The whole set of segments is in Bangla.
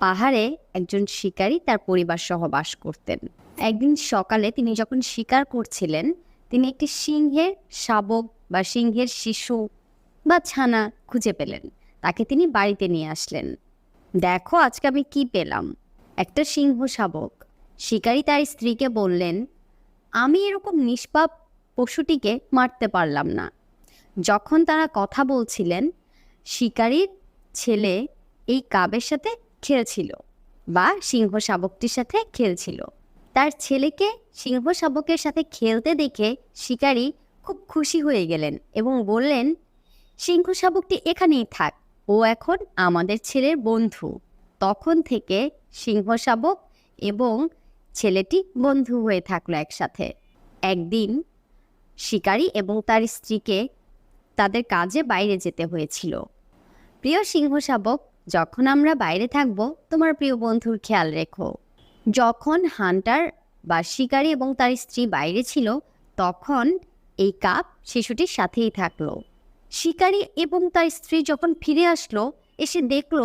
পাহাড়ে একজন শিকারী তার পরিবার সহ বাস করতেন। একদিন সকালে তিনি যখন শিকার করছিলেন, তিনি একটি সিংহের শাবক বা সিংহের শিশু বা ছানা খুঁজে পেলেন। তাকে তিনি বাড়িতে নিয়ে আসলেন। দেখো, আজকে আমি কি পেলাম? একটা সিংহ শাবক। শিকারী তার স্ত্রীকে বললেন, আমি এরকম নিষ্পাপ পশুটিকে মারতে পারলাম না। যখন তারা কথা বলছিলেন, শিকারীর ছেলে এই কাবের সাথে খেলছিল বা সিংহ শাবকটির সাথে খেলছিল। তার ছেলেকে সিংহ শাবকের সাথে খেলতে দেখে শিকারী খুব খুশি হয়ে গেলেন এবং বললেন, সিংহ শাবকটি এখানেই থাক, ও এখন আমাদের ছেলের বন্ধু। তখন থেকে সিংহ শাবক এবং ছেলেটি বন্ধু হয়ে থাকল একসাথে। একদিন শিকারী এবং তার স্ত্রীকে তাদের কাজে বাইরে যেতে হয়েছিল। প্রিয় সিংহ শাবক যখন আমরা বাইরে থাকব, তোমার প্রিয় বন্ধুর খেয়াল রেখো। যখন হান্টার বা শিকারী এবং তার স্ত্রী বাইরে ছিল, তখন এই কাপ শিশুটির সাথেই থাকল। শিকারী এবং তার স্ত্রী যখন ফিরে আসলো, এসে দেখল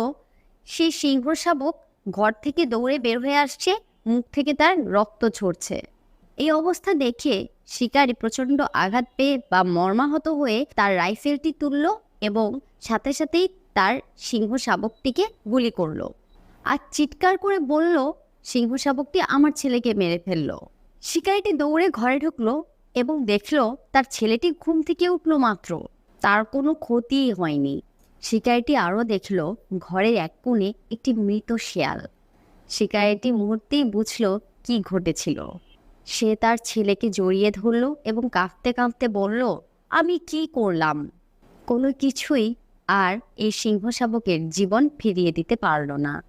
সেই সিংহ শাবক ঘর থেকে দৌড়ে বের হয়ে আসছে, মুখ থেকে তার রক্ত ঝরছে। এই অবস্থা দেখে শিকারী প্রচণ্ড আঘাত পেয়ে বা মর্মাহত হয়ে তার রাইফেলটি তুলল এবং সাথে সাথেই তার সিংহ শাবকটিকে গুলি করল। আর চিৎকার করে বলল সিংহ শাবকটি আমার ছেলেকে মেরে ফেলল। শিকারিটি দৌড়ে ঘরে ঢুকলো এবং দেখল, তার ছেলেটি ঘুম থেকে উঠল মাত্র। তার কোনো ক্ষতিই হয়নি। শিকারিটি আরও দেখল, ঘরের এক কোণে একটি মৃত শেয়াল। শিকারিটি মুহূর্তেই বুঝলো কি ঘটেছিল। সে তার ছেলেকে জড়িয়ে ধরলো এবং কাঁপতে কাঁপতে বলল, আমি কি করলাম? কোনো কিছুই আর এই সিংহ শাবকের জীবন ফিরিয়ে দিতে পারল না।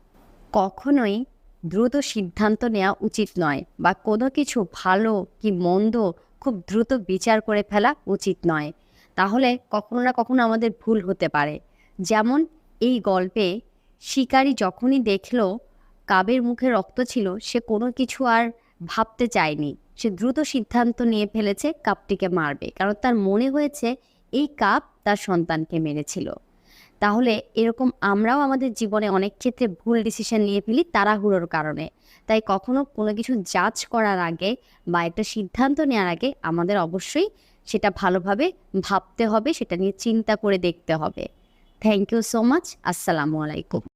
কখনোই দ্রুত সিদ্ধান্ত নেওয়া উচিত নয় বা কোনো কিছু ভালো কি মন্দ খুব দ্রুত বিচার করে ফেলা উচিত নয়। তাহলে কখনো না কখনো আমাদের ভুল হতে পারে। যেমন এই গল্পে শিকারী যখনই দেখল কাবের মুখে রক্ত ছিল, সে কোনো কিছু আর ভাবতে চায়নি। সে দ্রুত সিদ্ধান্ত নিয়ে ফেলেছে, কাপটিকে মারবে। কারণ তার মনে হয়েছে, এই কাপ তার সন্তানকে মেরেছিল। তাহলে এরকম আমরাও আমাদের জীবনে অনেক ক্ষেত্রে ভুল ডিসিশন নিয়ে ফেলি তাড়াহুড়োর কারণে। তাই কখনো কোনো কিছু জাজ করার আগে বা একটা সিদ্ধান্ত নেওয়ার আগে আমাদের অবশ্যই সেটা ভালোভাবে ভাবতে হবে, সেটা নিয়ে চিন্তা করে দেখতে হবে। থ্যাংক ইউ সো মাচ আসসালামু আলাইকুম।